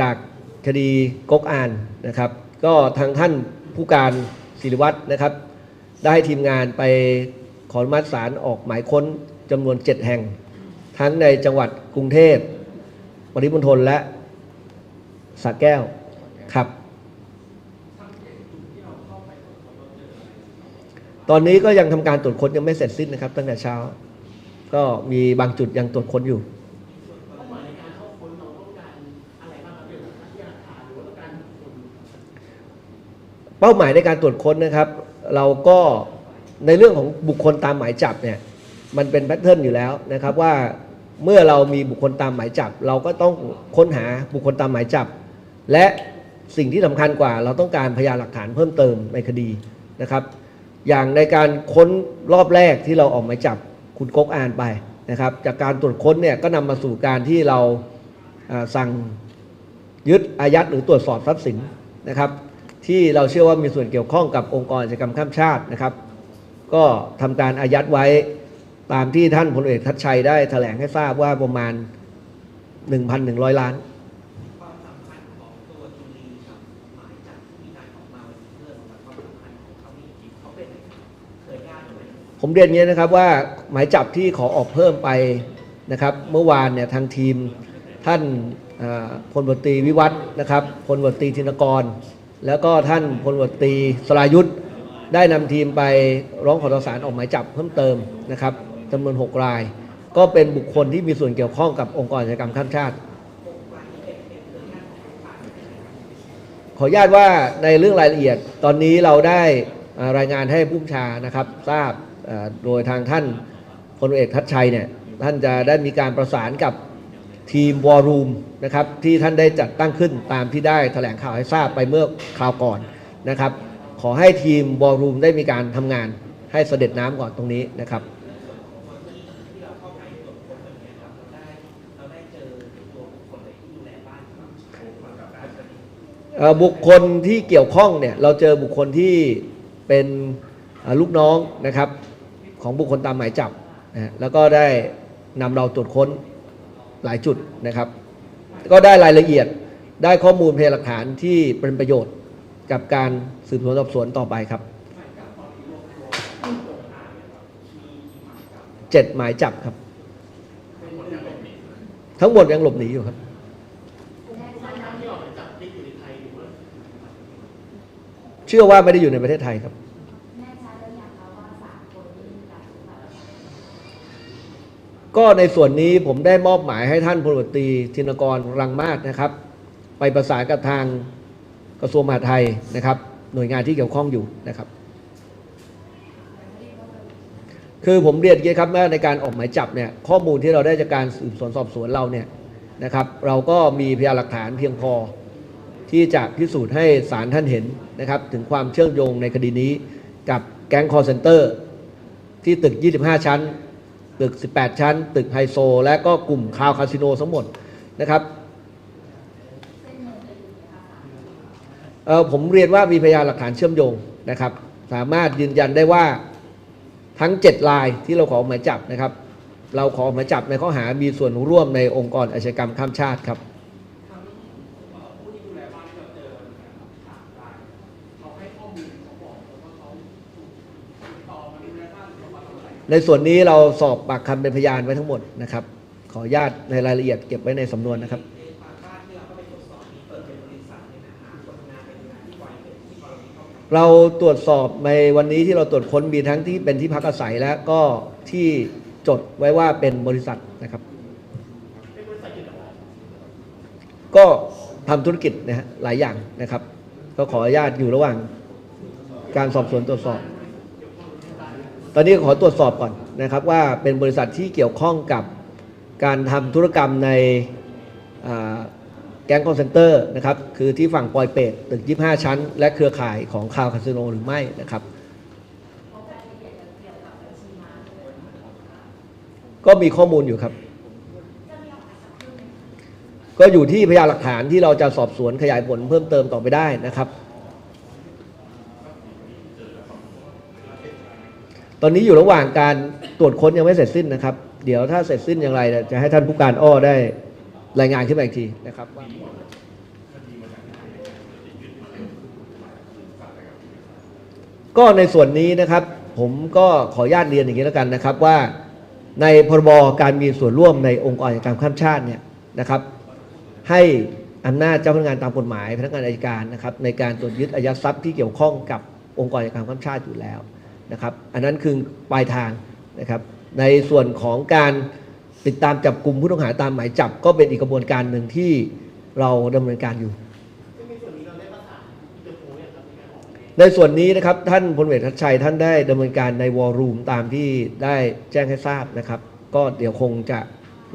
จากคดีก๊กอานนะครับ ก็ทางท่านผู้การศิริวัตรนะครับ ได้ทีมงานไปขออนุมัติศาลออกหมายค้นจำนวน 7 แห่ง ทั้งในจังหวัดกรุงเทพปริมณฑลและสระแก้วครับ ตอนนี้ก็ยังทำการตรวจค้นยังไม่เสร็จสิ้นนะครับ ตั้งแต่เช้า ก็มีบางจุดยังตรวจค้นอยู่ เป้าหมายในการตรวจค้นนะครับ เราก็ในเรื่องของบุคคลตามหมายจับเนี่ยมันเป็นแพทเทิร์นอยู่แล้วนะครับว่าเมื่อเรามีบุคคลตามหมายจับ เราก็ต้องค้นหาบุคคลตามหมายจับ และสิ่งที่สำคัญกว่า เราต้องการพยานหลักฐานเพิ่มเติมในคดีนะครับ อย่างในการค้นรอบแรกที่เราออกหมายจับคุณก๊กอ่านไปนะครับ จากการตรวจค้นเนี่ยก็นำมาสู่การที่เราอ่าสั่งยึดอายัดหรือตรวจสอบทรัพย์สินนะครับ ที่เราเชื่อว่ามีส่วนเกี่ยวข้องกับองค์กรอาชญากรรมข้ามชาตินะครับ ก็ทำการอายัดไว้ตามที่ท่านพลเอกทัชชัยได้แถลงให้ทราบว่าประมาณ 1,100 ล้านความสำคัญของตัวจุลีกับหมายจับที่มีการออกมาวันนี้เรื่องของควานผมเรียนอย่างนี้นะครับว่าหมายจับที่ขอออกเพิ่มไปนะครับ เมื่อวานเนี่ยทางทีมท่านพลบตรีวิวัฒน์นะครับพลบตรีธินกร แล้วก็ท่านพลบตรีสรายุทธ์ได้นำทีมไปร้องขอต่อศาลออกหมายจับเพิ่มเติมนะครับจำนวน 6 ราย ก็เป็นบุคคลที่มีส่วนเกี่ยวข้องกับองค์กรอาชญากรรมข้ามชาติ ขออนุญาตว่าในเรื่องรายละเอียดตอนนี้เราได้รายงานให้ผู้ชานะครับทราบโดยทางท่านพลเอกทัชชัยเนี่ยท่านจะได้มีการประสานกับ ทีมวอรูมนะครับที่ท่านได้จัดตั้งขึ้นตามที่ได้แถลงข่าวให้ทราบไปเมื่อคราวก่อนนะครับ ขอให้ทีมวอรูมได้มีการทำงานให้เสด็จน้ำก่อนตรงนี้นะครับบุคคลที่เกี่ยวข้องเนี่ยเราเจอบุคคลที่เป็นลูกน้องนะครับของบุคคลตามหมายจับนะฮะแล้วก็ได้นำเราตรวจค้น หลายจุดนะครับ ก็ได้รายละเอียดได้ข้อมูลพยานหลักฐานที่เป็นประโยชน์กับการสืบสวนสอบสวนต่อไปครับเจ็ดหมายจับครับ ทั้งหมดยังหลบหนีอยู่ครับเชื่อว่าไม่ได้อยู่ในประเทศไทยครับ แน่ชัดแล้วอย่างคะว่าสามคนนี้มีการถูกกระทำ ก็ในส่วนนี้ผมได้มอบหมายให้ท่านพลตรีธินกรรังมาศนะครับ ไปประสานกับทางกระทรวงมหาดไทยนะครับ หน่วยงานที่เกี่ยวข้องอยู่นะครับ คือผมเรียนอย่างนี้ครับว่าในการออกหมายจับเนี่ยข้อมูลที่เราได้จากการสืบสวนสอบสวนเราเนี่ยนะครับ เราก็มีพยานหลักฐานเพียงพอที่จะพิสูจน์ให้ศาลท่านเห็นนะครับ ถึงความเชื่อมโยงในคดีนี้กับแก๊งคอร์เซนเตอร์ที่ตึก 25 ชั้น ตึก 18 ชั้น ตึกไฮโซ และก็กลุ่มคาวคาสิโนทั้งหมดนะครับเอ่อผมเรียนว่ามีพยานหลักฐานเชื่อมโยงนะครับ สามารถยืนยันได้ว่าทั้ง 7 ลายที่เราขอหมายจับนะครับ เราขอหมายจับในข้อหามีส่วนร่วมในองค์กรอาชญากรรมข้ามชาติครับ ในส่วนนี้เราสอบปากคำเป็นพยานไว้ทั้งหมดนะครับ ขออนุญาตในรายละเอียดเก็บไว้ในสำนวนนะครับเราตรวจสอบในวันนี้ที่เราตรวจค้นมีทั้งที่เป็นที่พักอาศัยและก็ที่จดไว้ว่าเป็นบริษัทนะครับ ก็ทำธุรกิจนะฮะหลายอย่างนะครับ ก็ขออนุญาตอยู่ระหว่างการสอบสวนตรวจสอบ ตอนนี้ขอตรวจสอบก่อนนะครับว่าเป็นบริษัทที่เกี่ยวข้องกับการทำธุรกรรมในแก๊งคอนเซนเตอร์นะครับคือที่ฝั่งปอยเปตตึก 25 ชั้น และเครือข่ายของคาวคาสิโนหรือไม่นะครับ ก็มีข้อมูลอยู่ครับ ก็อยู่ที่พยานหลักฐานที่เราจะสอบสวนขยายผลเพิ่มเติมต่อไปได้นะครับ ตอนนี้อยู่ระหว่างการตรวจค้นยังไม่เสร็จสิ้นนะครับ เดี๋ยวถ้าเสร็จสิ้นอย่างไรเนี่ยจะให้ท่านผู้การอ้อได้รายงานขึ้นมาอีกทีนะครับว่าก็ในส่วนนี้นะครับ ผมก็ขออนุญาตเรียนอย่างนี้แล้วกันนะครับว่าในพรบการมีส่วนร่วมในองค์กรการข้ามชาติเนี่ยนะครับให้อำนาจเจ้าพนักงานตามกฎหมาย พนักงานอัยการนะครับในการตรวจยึดอายัดทรัพย์ที่เกี่ยวข้องกับองค์กรกิจการข้ามชาติอยู่แล้ว นะครับ อันนั้นคือปลายทางนะครับ ในส่วนของการติดตามจับกลุ่มผู้ต้องหาตามหมายจับก็เป็นอีกกระบวนการหนึ่งที่เราดำเนินการอยู่ ในส่วนนี้นะครับท่านพลเวททัชชัยท่านได้ดำเนินการในวอลลุ่มตามที่ได้แจ้งให้ทราบนะครับ ก็เดี๋ยวคงจะ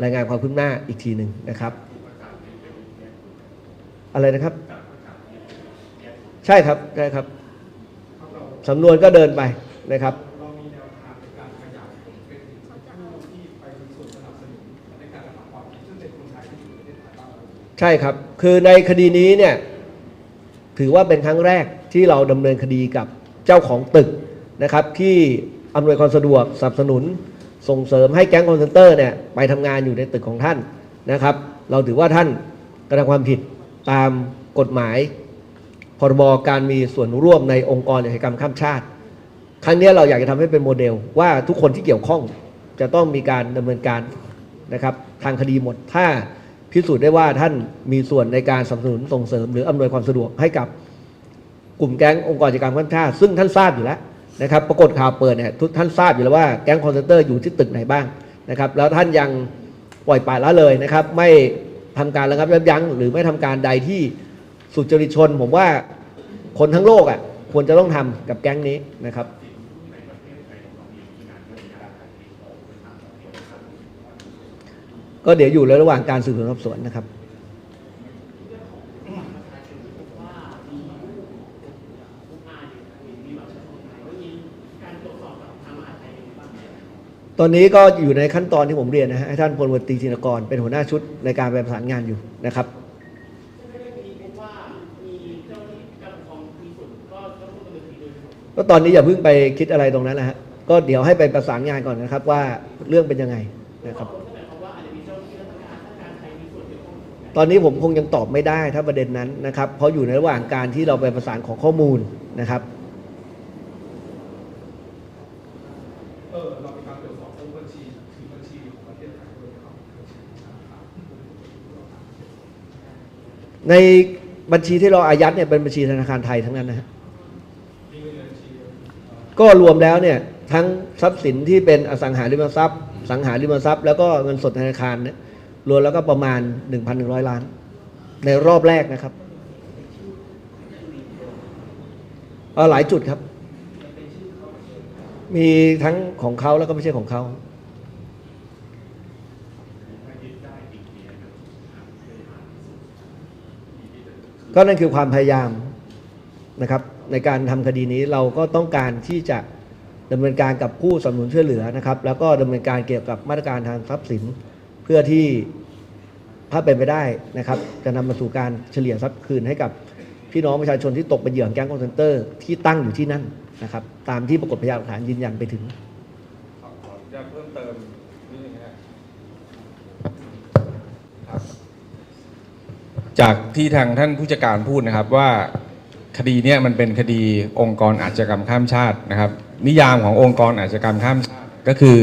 รายงานความคืบหน้าอีกทีหนึ่งนะครับ อะไรนะครับ ใช่ครับใช่ครับสำนวนก็เดินไป นะครับใช่ครับ คือในคดีนี้เนี่ยถือว่าเป็นครั้งแรกที่เราดำเนินคดีกับเจ้าของตึกนะครับ ที่อำนวยความสะดวกสนับสนุน ส่งเสริมให้แก๊งคอนเซนเตอร์เนี่ยไปทำงานอยู่ในตึกของท่านนะครับ เราถือว่าท่านกระทำความผิดตามกฎหมายพรบการมีส่วนร่วมในองค์กรอาชญากรรมข้ามชาติ ครั้งนี้เราอยากจะทำให้เป็นโมเดลว่าทุกคนที่เกี่ยวข้องจะต้องมีการดำเนินการนะครับทางคดีหมด ถ้าพิสูจน์ได้ว่าท่านมีส่วนในการสนับสนุนส่งเสริม หรืออำนวยความสะดวกให้กับกลุ่มแก๊งองค์กรกิจการข้ามชาติซึ่งท่านทราบอยู่แล้วนะครับ ปรากฏข่าวเปิดเนี่ยทุกท่านทราบอยู่แล้วว่าแก๊งคอนเซนเตอร์อยู่ที่ตึกไหนบ้างนะครับ แล้วท่านยังปล่อยปละละเลยนะครับ ไม่ทำการระงับยับยั้งหรือไม่ทำการใดที่สุจริตชน ผมว่าคนทั้งโลกอะควรจะต้องทำกับแก๊งนี้นะครับ ก็เดี๋ยวอยู่ในระหว่างการสืบสวนสอบสวนนะครับ ตอนนี้ก็อยู่ในขั้นตอนที่ผมเรียนนะฮะให้ท่านพลวตรีธินกร เป็นหัวหน้าชุดในการไปประสานงานอยู่นะครับก็ตอนนี้อย่าเพิ่งไปคิดอะไรตรงนั้นนะฮะก็เดี๋ยวให้ไปประสานงานก่อนนะครับว่าเรื่องเป็นยังไงนะครับ ตอนนี้ผมคงยังตอบไม่ได้ถ้าประเด็นนั้นนะครับ เพราะอยู่ในระหว่างการที่เราไปประสานของข้อมูลนะครับเออเรามีการตรวจสอบบัญชีบัญชีของประเทศไทยด้วยนะครับบัญชีธนาในบัญชีที่เราอายัดเนี่ยเป็นบัญชีธนาคารไทยทั้งนั้นนะฮะมีเงินในบัญชีเอ่อก็รวมแล้วเนี่ยทั้งทรัพย์สินที่เป็นอสังหาริมทรัพย์ สังหาริมทรัพย์ แล้วก็เงินสดธนาคารเนี่ย รวมแล้วก็ประมาณ 1,100 ล้าน ในรอบแรกนะครับเออหลายจุดครับ มีทั้งของเขาแล้วก็ไม่ใช่ของเขาก็นั่นคือความพยายามนะครับ ในการทำคดีนี้เราก็ต้องการที่จะดำเนินการกับผู้สนับสนุนช่วยเหลือนะครับ แล้วก็ดำเนินการเกี่ยวกับมาตรการทางทรัพย์สิน เพื่อที่ถ้าเป็นไปได้นะครับ จะนำมาสู่การเฉลี่ยทรัพย์คืนให้กับพี่น้องประชาชนที่ตกเป็นเหยื่อของแก๊งคอนเซนเตอร์ที่ตั้งอยู่ที่นั่นนะครับ ตามที่ปรากฏพยานหลักฐานยืนยันไปถึง ขออนุญาตเพิ่มเติมนิดนึงนะครับจากที่ทางท่านผู้จัดการพูดนะครับว่าคดีเนี้ยมันเป็นคดีองค์กรอาชญากรรมข้ามชาตินะครับ นิยามขององค์กรอาชญากรรมข้ามชาติก็คือ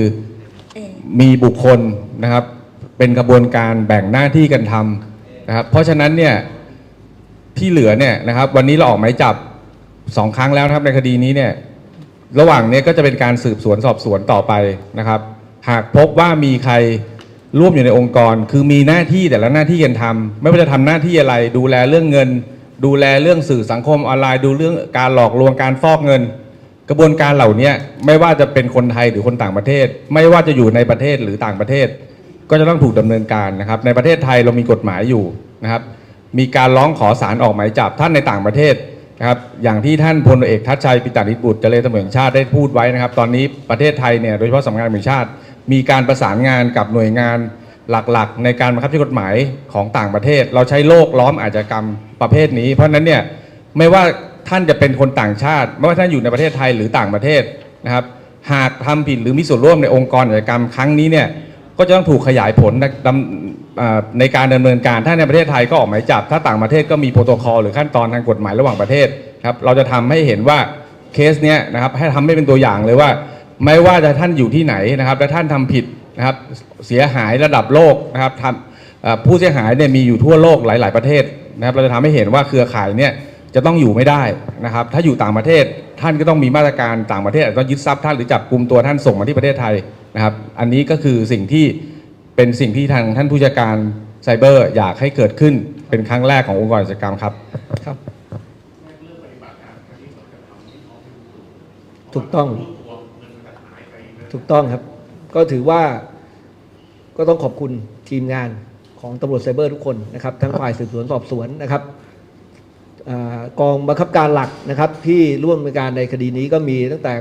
มีบุคคลนะครับ เป็นกระบวนการแบ่งหน้าที่กันทำนะครับ เพราะฉะนั้นเนี่ยที่เหลือเนี่ยนะครับ วันนี้เราออกหมายจับสองครั้งแล้วนะครับในคดีนี้เนี่ยระหว่างเนี้ยก็จะเป็นการสืบสวนสอบสวนต่อไปนะครับ หากพบว่ามีใครร่วมอยู่ในองค์กร คือมีหน้าที่แต่ละหน้าที่กันทำไม่ว่าจะทำหน้าที่อะไร ดูแลเรื่องเงิน ดูแลเรื่องสื่อสังคมออนไลน์ ดูเรื่องการหลอกลวงการฟอกเงิน กระบวนการเหล่านี้ไม่ว่าจะเป็นคนไทยหรือคนต่างประเทศ ไม่ว่าจะอยู่ในประเทศหรือต่างประเทศ ก็จะต้องถูกดำเนินการนะครับ ในประเทศไทยเรามีกฎหมายอยู่นะครับ มีการร้องขอสารออกหมายจับท่านในต่างประเทศนะครับ อย่างที่ท่านพลเอกทัชชัยปิตานิบุตรเจริญเสมอชาติได้พูดไว้นะครับ ตอนนี้ประเทศไทยเนี่ยโดยเฉพาะสำนักงานตำรวจแห่งชาติ มีการประสานงานกับหน่วยงานหลักๆ ในการบังคับใช้กฎหมายของต่างประเทศ เราใช้โลกล้อมอาชญากรรมประเภทนี้ เพราะฉะนั้นเนี่ยไม่ว่าท่านจะเป็นคนต่างชาติ ไม่ว่าท่านอยู่ในประเทศไทยหรือต่างประเทศนะครับ หากทำผิดหรือมีส่วนร่วมในองค์กรอาชญากรรมครั้งนี้เนี่ย ก็จะต้องถูกขยายผลดำในการดำเนินการถ้าในประเทศไทยก็ออกหมายจับ ถ้าต่างประเทศก็มีโปรโตคอลหรือขั้นตอนทางกฎหมายระหว่างประเทศครับเราจะทำให้เห็นว่าเคสเนี้ยนะครับให้ทำให้เป็นตัวอย่างเลยว่า ไม่ว่าจะท่านอยู่ที่ไหนนะครับและท่านทำผิดนะครับเสียหายระดับโลกนะครับทำผู้เสียหายเนี่ยมีอยู่ทั่วโลกหลาย ๆประเทศนะครับเราจะทำให้เห็นว่าเครือข่ายเนี่ยจะต้องอยู่ไม่ได้นะครับ ถ้าอยู่ต่างประเทศท่านก็ต้องมีมาตรการต่างประเทศต้องยึดทรัพย์ท่านหรือจับกลุ่มตัวท่านส่งมาที่ประเทศไทย นะครับ อันนี้ก็คือสิ่งที่เป็นสิ่งที่ทางท่านผู้จัดการไซเบอร์อยากให้เกิดขึ้นเป็นครั้งแรกขององค์กรอาชญากรรมครับครับ ถูกต้อง ถูกต้องครับ ก็ถือว่าก็ต้องขอบคุณทีมงานของตำรวจไซเบอร์ทุกคนนะครับทั้งฝ่ายสืบสวนสอบสวนนะครับอากองบังคับการหลักนะครับที่ร่วมในการในคดีนี้ก็มีตั้งแต่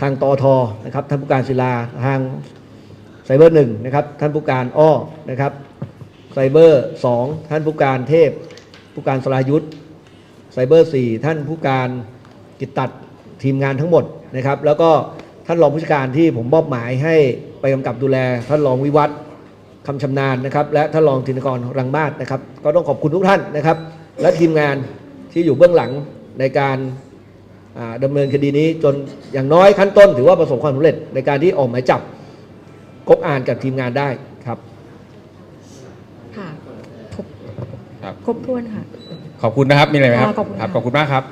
ทางตอทนะครับท่านผู้การศิลาทางไซเบอร์หนึ่งนะครับท่านผู้การอ้อนะครับไซเบอร์สองท่านผู้การเทพ ผู้การสรายุทธไซเบอร์4ท่านผู้การกิตตัดทีมงานทั้งหมดนะครับ แล้วก็ท่านรองผู้จัดการที่ผมมอบหมายให้ไปกำกับดูแล ท่านรองวิวัฒน์คำชำนาญนะครับ และท่านรองธินกรรังมาศนะครับ ก็ต้องขอบคุณทุกท่านนะครับ และทีมงานที่อยู่เบื้องหลังในการ อ่าดำเนินคดีนี้จนอย่างน้อยขั้นต้นถือว่าประสบความสำเร็จในการที่ออกหมายจับกบอ่านกับทีมงานได้ครับค่ะครบครับครบถ้วนค่ะ ขอบคุณนะครับมีอะไรไหมครับค่ะขอบคุณครับค่ะขอบคุณมากครับ